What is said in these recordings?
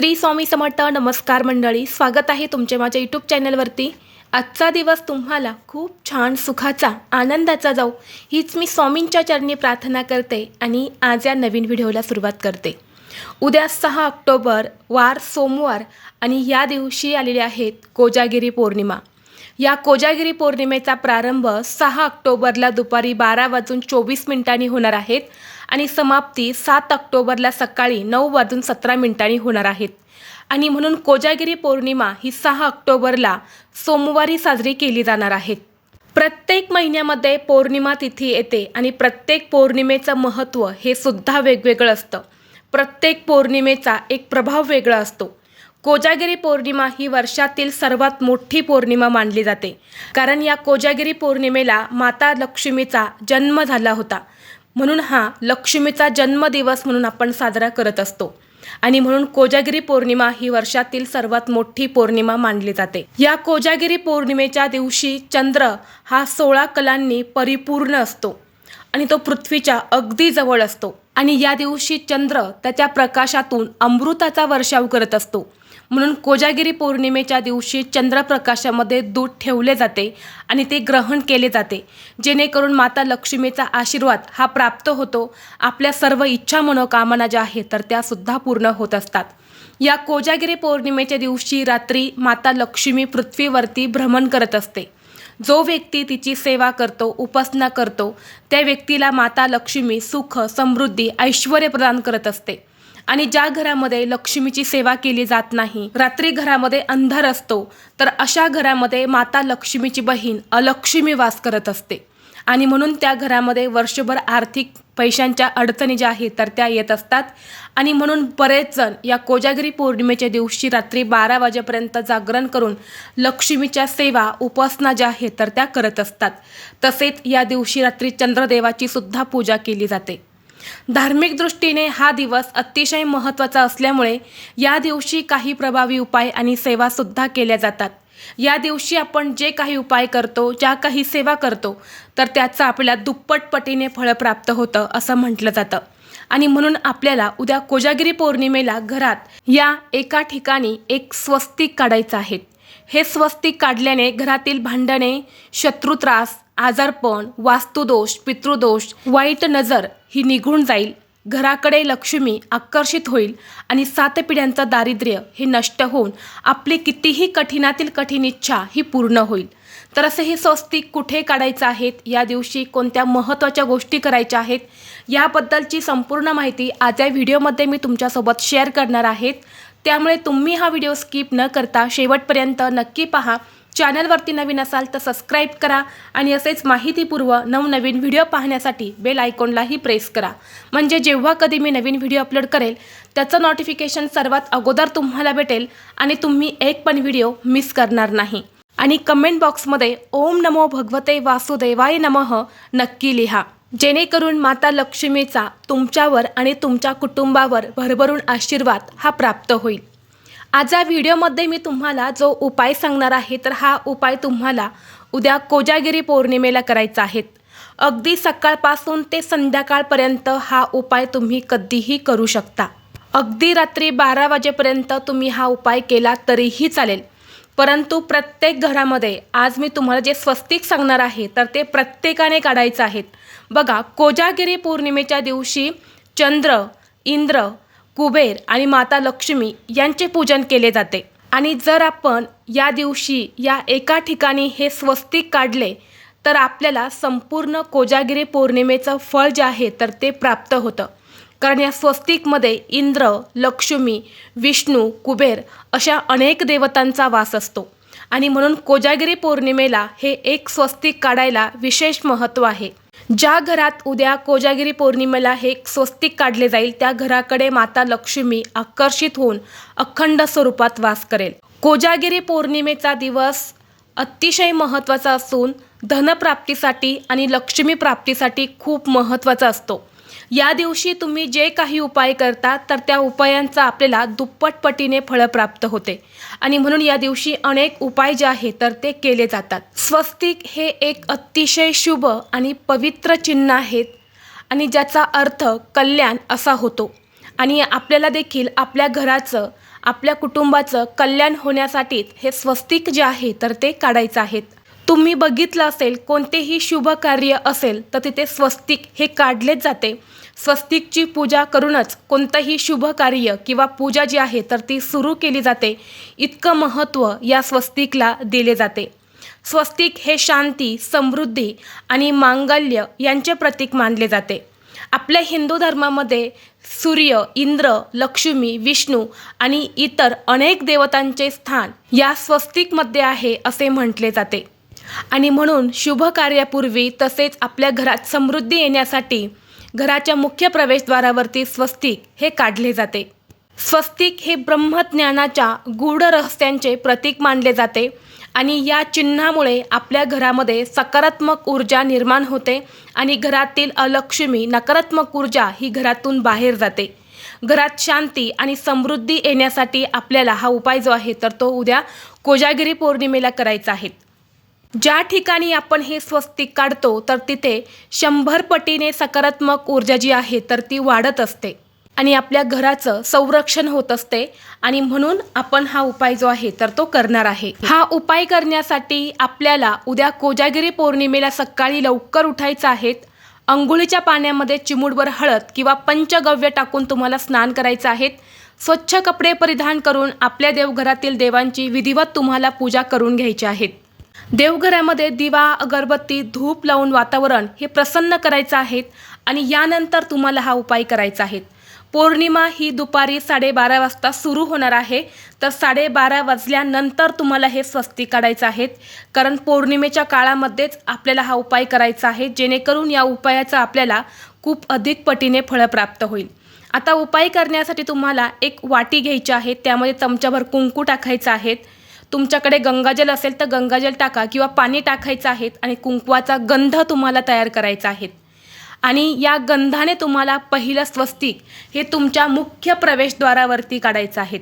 श्री स्वामी समर्थ नमस्कार मंडळी स्वागत आहे तुमचे माझ्या यूट्यूब चॅनलवरती. आजचा दिवस तुम्हाला खूप छान सुखाचा आनंदाचा जाऊ हीच मी स्वामींच्या चरणी प्रार्थना करते आणि आज या नवीन व्हिडिओला सुरुवात करते. उद्या सहा ऑक्टोबर वार सोमवार आणि या दिवशी आलेले आहेत कोजागिरी पौर्णिमा. या कोजागिरी पौर्णिमेचा प्रारंभ सहा ऑक्टोबरला दुपारी बारा वाजून चोवीस मिनिटांनी होणार आहेत आणि समाप्ती सात ऑक्टोबरला सकाळी नऊ वाजून सतरा मिनिटांनी होणार आहेत. आणि म्हणून कोजागिरी पौर्णिमा ही सहा ऑक्टोबरला सोमवारी साजरी केली जाणार आहे. प्रत्येक महिन्यामध्ये पौर्णिमा तिथी येते आणि प्रत्येक पौर्णिमेचं महत्त्व हे सुद्धा वेगवेगळं असतं. प्रत्येक पौर्णिमेचा एक प्रभाव वेगळा असतो. कोजागिरी पौर्णिमा ही वर्षातील सर्वात मोठी पौर्णिमा मानली जाते. कारण या कोजागिरी पौर्णिमेला माता लक्ष्मीचा जन्म झाला होता. म्हणून हा लक्ष्मीचा जन्मदिवस म्हणून आपण साजरा करत असतो. आणि म्हणून कोजागिरी पौर्णिमा ही वर्षातील सर्वात मोठी पौर्णिमा मानली जाते. या कोजागिरी पौर्णिमेच्या दिवशी चंद्र हा सोळा कलांनी परिपूर्ण असतो आणि तो पृथ्वीच्या अगदी जवळ असतो. आणि या दिवशी चंद्र त्याच्या प्रकाशातून अमृताचा वर्षाव करत असतो. म्हणून कोजागिरी पौर्णिमेच्या दिवशी चंद्रप्रकाशामध्ये दूध ठेवले जाते आणि ते ग्रहण केले जाते. जेणेकरून माता लक्ष्मीचा आशीर्वाद हा प्राप्त होतो. आपल्या सर्व इच्छा मनोकामना ज्या आहेत तर त्यासुद्धा पूर्ण होत असतात. या कोजागिरी पौर्णिमेच्या दिवशी रात्री माता लक्ष्मी पृथ्वीवरती भ्रमण करत असते. जो व्यक्ती तिची सेवा करतो उपासना करतो त्या व्यक्तीला माता लक्ष्मी सुख समृद्धी ऐश्वर प्रदान करत असते. आणि ज्या घरामध्ये लक्ष्मीची सेवा केली जात नाही रात्री घरामध्ये अंधार असतो तर अशा घरामध्ये माता लक्ष्मीची बहीण अलक्ष्मी वास करत असते. आणि म्हणून त्या घरामध्ये वर्षभर आर्थिक पैशांच्या अडचणी ज्या आहेत तर त्या येत असतात. आणि म्हणून बरेच जण या कोजागिरी पौर्णिमेच्या दिवशी रात्री बारा वाजेपर्यंत जागरण करून लक्ष्मीच्या सेवा उपासना ज्या आहेत तर त्या करत असतात. तसेच या दिवशी रात्री चंद्रदेवाची सुद्धा पूजा केली जाते. धार्मिक दृष्टीने हा दिवस अतिशय महत्त्वाचा असल्यामुळे या दिवशी काही प्रभावी उपाय आणि सेवासुद्धा केल्या जातात. या दिवशी आपण जे काही उपाय करतो ज्या काही सेवा करतो तर त्याचं आपल्याला दुप्पट पटीने फळ प्राप्त होतं असं म्हटलं जातं. आणि म्हणून आपल्याला उद्या कोजागिरी पौर्णिमेला घरात या एका ठिकाणी एक स्वस्तिक काढायचं आहे. हे स्वस्तिक काढल्याने घरातील भांडणे शत्रुत्रास आजारपण वास्तुदोष पितृदोष वाईट नजर ही निघून जाईल. घराकडे लक्ष्मी आकर्षित होईल आणि सात पिढ्यांचं दारिद्र्य हे नष्ट होऊन आपली कितीही कठीणातील कठीण इच्छा ही पूर्ण होईल. तर असे हे स्वस्तिक कुठे काढायचं आहेत? या दिवशी कोणत्या महत्त्वाच्या गोष्टी करायच्या आहेत? याबद्दलची संपूर्ण माहिती आज या व्हिडिओमध्ये मी तुमच्यासोबत शेअर करणार आहेत. त्यामुळे तुम्ही हा व्हिडिओ स्किप न करता शेवटपर्यंत नक्की पहा. चॅनलवरती नवीन असाल तर सबस्क्राईब करा आणि असेच माहितीपूर्व नवनवीन व्हिडिओ पाहण्यासाठी बेल आयकॉनलाही प्रेस करा. म्हणजे जेव्हा कधी मी नवीन व्हिडिओ अपलोड करेल त्याचं नोटिफिकेशन सर्वात अगोदर तुम्हाला भेटेल आणि तुम्ही एक पण व्हिडिओ मिस करणार नाही. आणि कमेंट बॉक्समध्ये ओम नमो भगवते वासुदेवाय नमः नक्की लिहा. जेणेकरून माता लक्ष्मीचा तुमच्यावर आणि तुमच्या कुटुंबावर भरभरून आशीर्वाद हा प्राप्त होईल. आज या व्हिडिओमध्ये मी तुम्हाला जो उपाय सांगणार आहे तर हा उपाय तुम्हाला उद्या कोजागिरी पौर्णिमेला करायचा आहे. अगदी सकाळपासून ते संध्याकाळपर्यंत हा उपाय तुम्ही कधीही करू शकता. अगदी रात्री बारा वाजेपर्यंत तुम्ही हा उपाय केला तरीही चालेल. परंतु प्रत्येक घरामध्ये आज मी तुम्हाला जे स्वस्तिक सांगणार आहे तर ते प्रत्येकाने काढायचं आहेत बघा कोजागिरी पौर्णिमेच्या दिवशी चंद्र इंद्र कुबेर आणि माता लक्ष्मी यांचे पूजन केले जाते. आणि जर आपण या दिवशी या एका ठिकाणी हे स्वस्तिक काढले तर आपल्याला संपूर्ण कोजागिरी पौर्णिमेचं फळ जे आहे तर ते प्राप्त होतं. कारण या स्वस्तिकमध्ये इंद्र लक्ष्मी विष्णू कुबेर अशा अनेक देवतांचा वास असतो. आणि म्हणून कोजागिरी पौर्णिमेला हे एक स्वस्तिक काढायला विशेष महत्त्व आहे. ज्या घरात उद्या कोजागिरी पौर्णिमेला हे स्वस्तिक काढले जाईल त्या घराकडे माता लक्ष्मी आकर्षित होऊन अखंड स्वरूपात वास करेल. कोजागिरी पौर्णिमेचा दिवस अतिशय महत्त्वाचा असून धनप्राप्तीसाठी आणि लक्ष्मी प्राप्तीसाठी खूप महत्त्वाचा असतो. या दिवशी तुम्ही जे काही उपाय करता तर त्या उपायांचा आपल्याला दुप्पट पटीने फळं प्राप्त होते. आणि म्हणून या दिवशी अनेक उपाय जे आहेत तर ते केले जातात. स्वस्तिक हे एक अतिशय शुभ आणि पवित्र चिन्ह आहेत आणि ज्याचा अर्थ कल्याण असा होतो. आणि आपल्याला देखील आपल्या घराचं आपल्या कुटुंबाचं कल्याण होण्यासाठीच हे स्वस्तिक जे आहे तर ते काढायचं आहेत. तुम्ही बघितलं असेल कोणतेही शुभ कार्य असेल तर तिथे स्वस्तिक हे काढलेच जाते. स्वस्तिकची पूजा करूनच कोणतंही शुभ कार्य किंवा पूजा जी आहे तर ती सुरू केली जाते. इतकं महत्त्व या स्वस्तिकला दिले जाते. स्वस्तिक हे शांती समृद्धी आणि मांगल्य यांचे प्रतीक मानले जाते. आपल्या हिंदू धर्मामध्ये सूर्य इंद्र लक्ष्मी विष्णू आणि इतर अनेक देवतांचे स्थान या स्वस्तिकमध्ये आहे असे म्हटले जाते. आणि म्हणून शुभ कार्यापूर्वी तसेच आपल्या घरात समृद्धी येण्यासाठी घराच्या मुख्य प्रवेशद्वारावरती स्वस्तिक हे काढले जाते. स्वस्तिक हे ब्रह्मज्ञानाच्या गूढ रहस्यांचे प्रतीक मानले जाते आणि या चिन्हामुळे आपल्या घरामध्ये सकारात्मक ऊर्जा निर्माण होते आणि घरातील अलक्ष्मी नकारात्मक ऊर्जा ही घरातून बाहेर जाते. घरात शांती आणि समृद्धी येण्यासाठी आपल्याला हा उपाय जो आहे तर तो उद्या कोजागिरी पौर्णिमेला करायचा आहे. ज्या ठिकाणी आपण हे स्वस्तिक काढतो तर तिथे शंभर पटीने सकारात्मक ऊर्जा जी आहे तर ती वाढत असते. आणि आपल्या घराचं संरक्षण होत असते. आणि म्हणून आपण हा उपाय जो आहे तर तो करणार आहे. हा उपाय करण्यासाठी आपल्याला उद्या कोजागिरी पौर्णिमेला सकाळी लवकर उठायचं आहे. अंघोळीच्या पाण्यामध्ये चिमूटभर हळद किंवा पंचगव्य टाकून तुम्हाला स्नान करायचं आहे. स्वच्छ कपडे परिधान करून आपल्या देवघरातील देवांची विधिवत तुम्हाला पूजा करून घ्यायची आहेत देवघरामध्ये दिवा अगरबत्ती धूप लावून वातावरण हे प्रसन्न करायचं आहे आणि यानंतर तुम्हाला हा उपाय करायचा आहे. पौर्णिमा ही दुपारी साडेबारा वाजता सुरू होणार आहे. तर साडेबारा वाजल्यानंतर तुम्हाला हे स्वस्ती काढायचं आहेत. कारण पौर्णिमेच्या काळामध्येच आपल्याला हा उपाय करायचा आहे. जेणेकरून या उपायाचा आपल्याला खूप अधिक पटीने फळं प्राप्त होईल. आता उपाय करण्यासाठी तुम्हाला एक वाटी घ्यायची आहे. त्यामध्ये चमच्याभर कुंकू टाकायचं आहेत तुमच्याकडे गंगाजल असेल तर गंगाजल टाका किंवा पाणी टाकायचं आहेत आणि कुंकवाचा गंध तुम्हाला तयार करायचा आहे आणि या गंधाने तुम्हाला पहिलं स्वस्तिक हे तुमच्या मुख्य प्रवेशद्वारावरती काढायचं आहेत.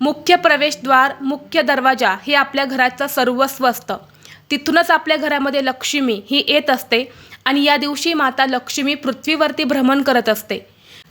मुख्य प्रवेशद्वार मुख्य दरवाजा हे आपल्या घराचं सर्वस्व असतं. तिथूनच आपल्या घरामध्ये लक्ष्मी ही येत असते आणि या दिवशी माता लक्ष्मी पृथ्वीवरती भ्रमण करत असते.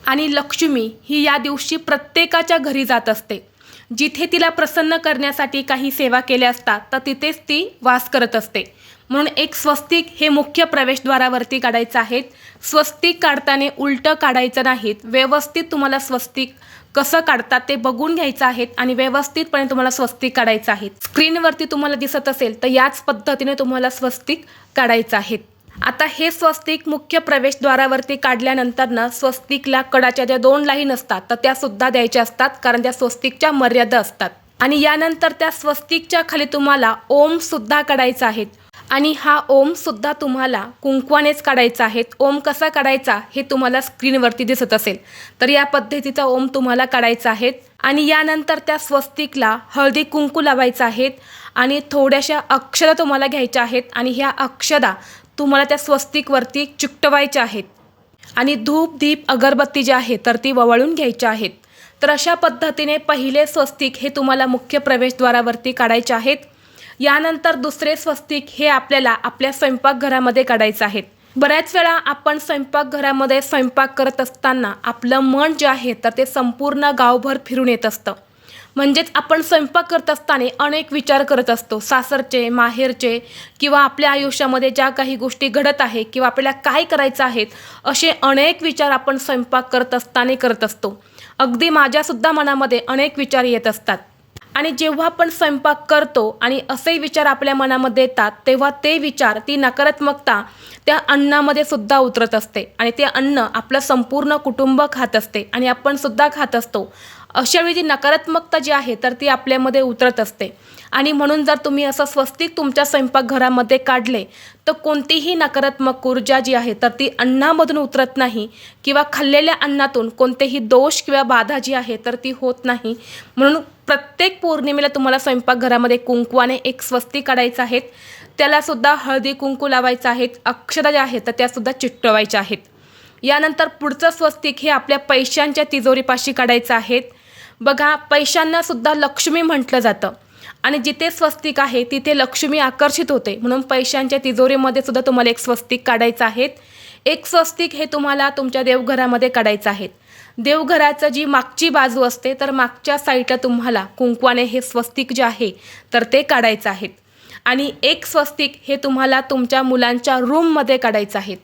आणि लक्ष्मी ही या दिवशी प्रत्येकाच्या घरी जात असते. जिथे तिला प्रसन्न करण्यासाठी काही सेवा केल्या असतात तर तिथेच ती वास करत असते. म्हणून एक स्वस्तिक हे मुख्य प्रवेशद्वारावरती काढायचं आहे. स्वस्तिक काढताना उलटं काढायचं नाहीत. व्यवस्थित तुम्हाला स्वस्तिक कसं काढतात ते बघून घ्यायचं आहेत आणि व्यवस्थितपणे तुम्हाला स्वस्तिक काढायचं आहे. स्क्रीनवरती तुम्हाला दिसत असेल तर याच पद्धतीने तुम्हाला स्वस्तिक काढायचं आहेत आता हे स्वस्तिक मुख्य प्रवेशद्वारावरती काढल्यानंतर ना स्वस्तिकला कडाच्या ज्या दोन लाईन असतात तर त्या सुद्धा द्यायच्या असतात कारण त्या स्वस्तिकच्या मर्यादा असतात. आणि यानंतर त्या स्वस्तिकच्या खाली तुम्हाला ओम सुद्धा काढायचा आहे. आणि हा ओम सुद्धा तुम्हाला कुंकवानेच काढायचा आहे. ओम कसा काढायचा हे तुम्हाला स्क्रीनवरती दिसत असेल. तर या पद्धतीचा ओम तुम्हाला काढायचा आहे. आणि यानंतर त्या स्वस्तिकला हळदी कुंकू लावायचं आहेत आणि थोड्याशा अक्षदा तुम्हाला घ्यायच्या आहेत. आणि ह्या अक्षदा तुम्हाला त्या स्वस्तिकवरती चिकटवायच्या आहेत. आणि धूप दीप अगरबत्ती जी आहे तर ती ववळून घ्यायच्या आहेत. तर अशा पद्धतीने पहिले स्वस्तिक हे तुम्हाला मुख्य प्रवेशद्वारावरती काढायचे आहेत. यानंतर दुसरे स्वस्तिक हे आपल्याला आपल्या स्वयंपाकघरामध्ये काढायचं आहेत. बऱ्याच वेळा आपण स्वयंपाकघरामध्ये स्वयंपाक करत असताना आपलं मन जे आहे तर ते संपूर्ण गावभर फिरून येत असतं. म्हणजेच आपण स्वयंपाक करत असताना अनेक विचार करत असतो. सासरचे माहेरचे किंवा आपल्या आयुष्यामध्ये ज्या काही गोष्टी घडत आहे किंवा आपल्याला काय करायचं आहेत असे अनेक विचार आपण स्वयंपाक करत असताना करत असतो. अगदी माझ्यासुद्धा मनामध्ये अनेक विचार येत असतात. आणि जेव्हा आपण स्वयंपाक करतो आणि असे विचार आपल्या मनामध्ये येतात तेव्हा ते विचार ती नकारात्मकता त्या अन्नामध्ये सुद्धा उतरत असते. आणि ते अन्न आपलं संपूर्ण कुटुंब खात असते आणि आपण सुद्धा खात असतो. अशावेळी जी नकारात्मकता जी आहे तर ती आपल्यामध्ये उतरत असते. आणि म्हणून जर तुम्ही असं स्वस्तिक तुमच्या स्वयंपाकघरामध्ये काढले तर कोणतीही नकारात्मक ऊर्जा जी आहे तर ती अन्नामधून उतरत नाही किंवा खाल्लेल्या अन्नातून कोणतेही दोष किंवा बाधा जी आहे तर ती होत नाही. म्हणून प्रत्येक पौर्णिमेला तुम्हाला स्वयंपाकघरामध्ये कुंकवाने एक स्वस्तिक काढायचं आहेत त्यालासुद्धा हळदी कुंकू लावायचं आहेत अक्षरा ज्या आहेत तर त्यासुद्धा चिटवायच्या आहेत. यानंतर पुढचं स्वस्तिक हे आपल्या पैशांच्या तिजोरीपाशी काढायचं आहेत बघा पैशांना सुद्धा लक्ष्मी म्हटलं जातं. आणि जिथे स्वस्तिक आहे तिथे लक्ष्मी आकर्षित होते. म्हणून पैशांच्या तिजोरीमध्ये सुद्धा तुम्हाला एक स्वस्तिक काढायचं आहे एक स्वस्तिक हे तुम्हाला तुमच्या देवघरामध्ये काढायचं आहे देवघराचं जी मागची बाजू असते तर मागच्या साईडला तुम्हाला कुंकवाने हे स्वस्तिक जे आहे तर ते काढायचं आहेत. आणि एक स्वस्तिक हे तुम्हाला तुमच्या मुलांच्या रूममध्ये काढायचं आहेत.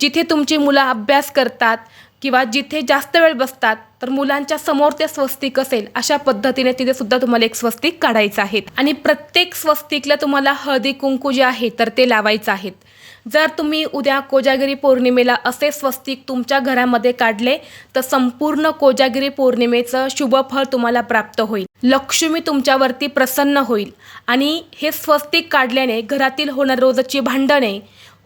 जिथे तुमची मुलं अभ्यास करतात किंवा जिथे जास्त वेळ बसतात तर मुलांच्या समोर ते स्वस्तिक असेल अशा पद्धतीने तिथे सुद्धा तुम्हाला एक स्वस्तिक काढायचं आहे. आणि प्रत्येक स्वस्तिकला तुम्हाला हळदी कुंकू जे आहे तर ते लावायचं आहेत जर तुम्ही उद्या कोजागिरी पौर्णिमेला असे स्वस्तिक तुमच्या घरामध्ये काढले तर संपूर्ण कोजागिरी पौर्णिमेचं शुभफळ तुम्हाला प्राप्त होईल. लक्ष्मी तुमच्यावरती प्रसन्न होईल. आणि हे स्वस्तिक काढल्याने घरातील होणार रोजची भांडणे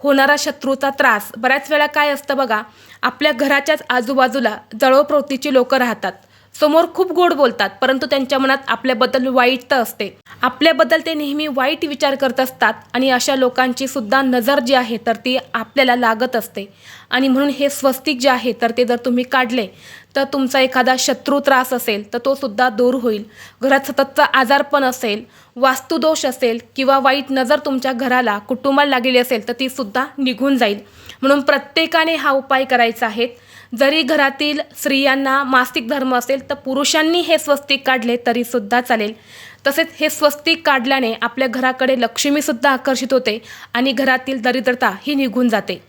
होणारा शत्रूचा त्रास. बऱ्याच वेळा काय असतं बघा आपल्या घराच्याच आजूबाजूला जळोप्रवृत्तीची लोकं राहतात. समोर खूप गोड बोलतात परंतु त्यांच्या मनात आपल्याबद्दल वाईट तर असते. आपल्याबद्दल ते नेहमी वाईट विचार करत असतात आणि अशा लोकांची सुद्धा नजर जी आहे तर ती आपल्याला लागत असते. आणि म्हणून हे स्वस्तिक जे आहे तर ते जर तुम्ही काढले तर तुमचा एखादा शत्रू त्रास असेल तर तो सुद्धा दूर होईल. घरात सततचा आजारपण असेल वास्तुदोष असेल किंवा वाईट नजर तुमच्या घराला कुटुंबाला लागलेली असेल तर ती सुद्धा निघून जाईल. म्हणून प्रत्येकाने हा उपाय करायचा आहे. जरी घरातील स्त्रियांना मासिक धर्म असेल तर पुरुषांनी हे स्वस्तिक काढले तरीसुद्धा चालेल. तसेच हे स्वस्तिक काढल्याने आपल्या घराकडे लक्ष्मीसुद्धा आकर्षित होते आणि घरातील दरिद्रता ही निघून जाते.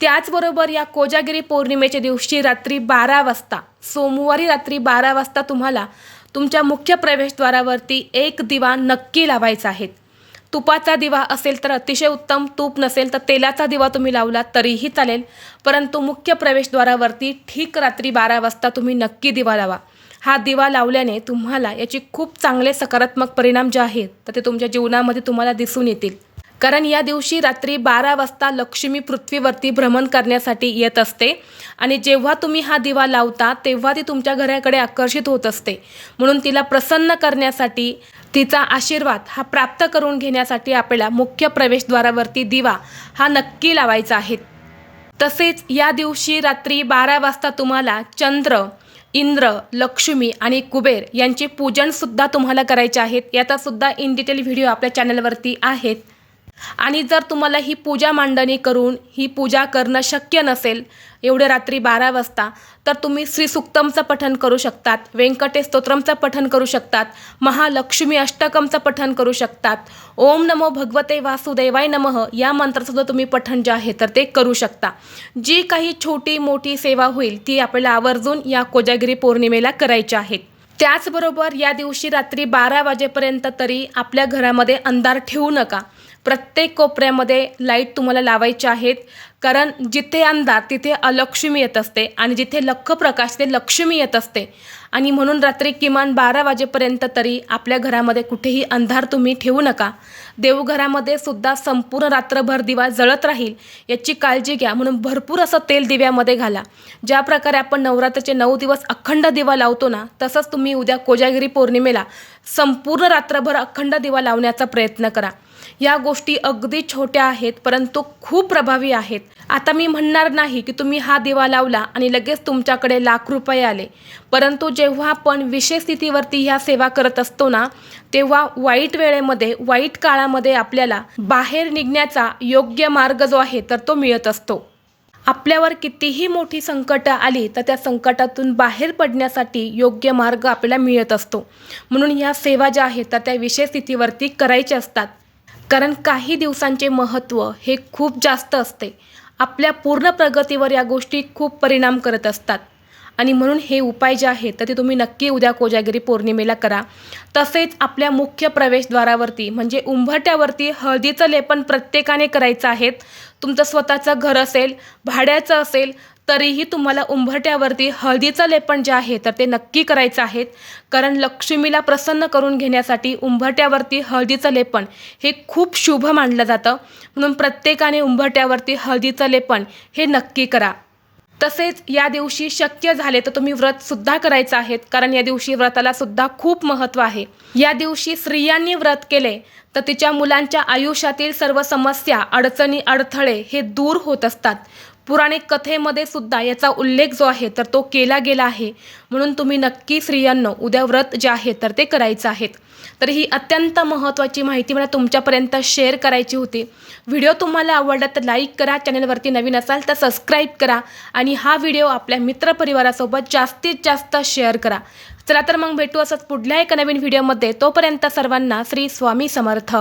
त्याचबरोबर या कोजागिरी पौर्णिमेच्या दिवशी रात्री बारा वाजता सोमवारी रात्री बारा वाजता तुम्हाला तुमच्या मुख्य प्रवेशद्वारावरती एक दिवा नक्की लावायचा आहे. तुपाचा दिवा असेल तर अतिशय उत्तम तूप नसेल तर तेलाचा दिवा तुम्ही लावला तरीही चालेल. परंतु मुख्य प्रवेशद्वारावरती ठीक रात्री बारा वाजता तुम्ही नक्की दिवा लावा. हा दिवा लावल्याने तुम्हाला याची खूप चांगले सकारात्मक परिणाम जे आहेत तर ते तुमच्या जीवनामध्ये तुम्हाला दिसून येतील. कारण या दिवशी रात्री बारा वाजता लक्ष्मी पृथ्वीवरती भ्रमण करण्यासाठी येत असते. आणि जेव्हा तुम्ही हा दिवा लावता तेव्हा ती तुमच्या घराकडे आकर्षित होत असते. म्हणून तिला प्रसन्न करण्यासाठी तिचा आशीर्वाद हा प्राप्त करून घेण्यासाठी आपल्याला मुख्य प्रवेशद्वारावरती दिवा हा नक्की लावायचा आहे. तसेच या दिवशी रात्री बारा वाजता तुम्हाला चंद्र इंद्र लक्ष्मी आणि कुबेर यांचे पूजनसुद्धा तुम्हाला करायचे आहेत. याचासुद्धा इन डिटेल व्हिडिओ आपल्या चॅनलवरती आहेत. आणि जर तुम्हाला ही पूजा मांडणी करून ही पूजा करणं शक्य नसेल एवढे रात्री बारा वाजता तर तुम्ही श्री सुक्तमचं करू शकतात व्यंकटेश स्तोत्रमचं पठन करू शकतात महालक्ष्मी अष्टकमचं पठन करू शकतात ओम नमो भगवते वासुदेवाय नमः या मंत्राचं तुम्ही पठण जे आहे तर ते करू शकता. जी काही छोटी मोठी सेवा होईल ती आपल्याला आवर्जून या कोजागिरी पौर्णिमेला करायची आहेत त्याचबरोबर या दिवशी रात्री बारा वाजेपर्यंत तरी आपल्या घरामध्ये अंधार ठेवू नका. प्रत्येक कोपऱ्यामध्ये लाइट तुम्हाला लावायचे आहेत. कारण जिथे अंधार तिथे अलक्ष्मी येत असते आणि जिथे लख प्रकाश ते लक्ष्मी येत असते. आणि म्हणून रात्री किमान बारा वाजेपर्यंत तरी आपल्या घरामध्ये कुठेही अंधार तुम्ही ठेवू नका. देवघरामध्ये सुद्धा संपूर्ण रात्रभर दिवा जळत राहील याची काळजी घ्या. म्हणून भरपूर असं तेल दिव्यामध्ये घाला. ज्या प्रकारे आपण नवरात्राचे नऊ दिवस अखंड दिवा लावतो ना तसंच तुम्ही उद्या कोजागिरी पौर्णिमेला संपूर्ण रात्रभर अखंड दिवा लावण्याचा प्रयत्न करा. या गोष्टी अगदी छोट्या आहेत परंतु खूप प्रभावी आहेत. आता मी म्हणणार नाही की तुम्ही हा दिवा लावला आणि लगेच तुमच्याकडे लाख रुपये आले. परंतु जेव्हा आपण विशेष स्थितीवरती ह्या सेवा करत असतो ना तेव्हा वाईट वेळेमध्ये वाईट काळामध्ये आपल्याला बाहेर निघण्याचा योग्य मार्ग जो आहे तर तो मिळत असतो. आपल्यावर कितीही मोठी संकटं आली तर त्या संकटातून बाहेर पडण्यासाठी योग्य मार्ग आपल्याला मिळत असतो. म्हणून ह्या सेवा ज्या आहेत तर त्या विशेष स्थितीवरती करायच्या असतात. कारण काही दिवसांचे महत्त्व हे खूप जास्त असते. आपल्या पूर्ण प्रगतीवर या गोष्टी खूप परिणाम करत असतात. आणि म्हणून हे उपाय जे आहेत तर ते तुम्ही नक्की उद्या कोजागिरी पौर्णिमेला करा. तसेच आपल्या मुख्य प्रवेशद्वारावरती म्हणजे उंबरट्यावरती हळदीचं लेपन प्रत्येकाने करायचं आहेत तुमचं स्वतःचं घर असेल भाड्याचं असेल तरीही तुम्हाला उंबरट्यावरती हळदीचं लेपण जे आहे तर ते नक्की करायचं आहे. कारण लक्ष्मीला प्रसन्न करून घेण्यासाठी उंबरट्यावरती हळदीचं लेपण हे खूप शुभ मानलं जातं. म्हणून प्रत्येकाने उंबरट्यावरती हळदीचं लेपण हे नक्की करा. तसेच या दिवशी शक्य झाले तर तुम्ही व्रतसुद्धा करायचं आहेत कारण या दिवशी व्रताला सुद्धा खूप महत्त्व आहे. या दिवशी स्त्रियांनी व्रत केले तर तिच्या मुलांच्या आयुष्यातील सर्व समस्या अडचणी अडथळे हे दूर होत असतात. पुराणिक कथेमध्ये सुद्धा याचा उल्लेख जो आहे तर तो केला गेला आहे. म्हणून तुम्ही नक्की स्त्रियांनो उद्या व्रत जे आहे तर ते करायचं आहेत. तर ही अत्यंत महत्त्वाची माहिती मला तुमच्यापर्यंत शेअर करायची होती. व्हिडिओ तुम्हाला आवडला तर लाईक करा चॅनलवरती नवीन असाल तर सबस्क्राईब करा आणि हा व्हिडिओ आपल्या मित्रपरिवारासोबत जास्तीत जास्त शेअर करा. चला तर मग भेटू असंच पुढल्या एका नवीन व्हिडिओमध्ये. तोपर्यंत सर्वांना श्री स्वामी समर्थ.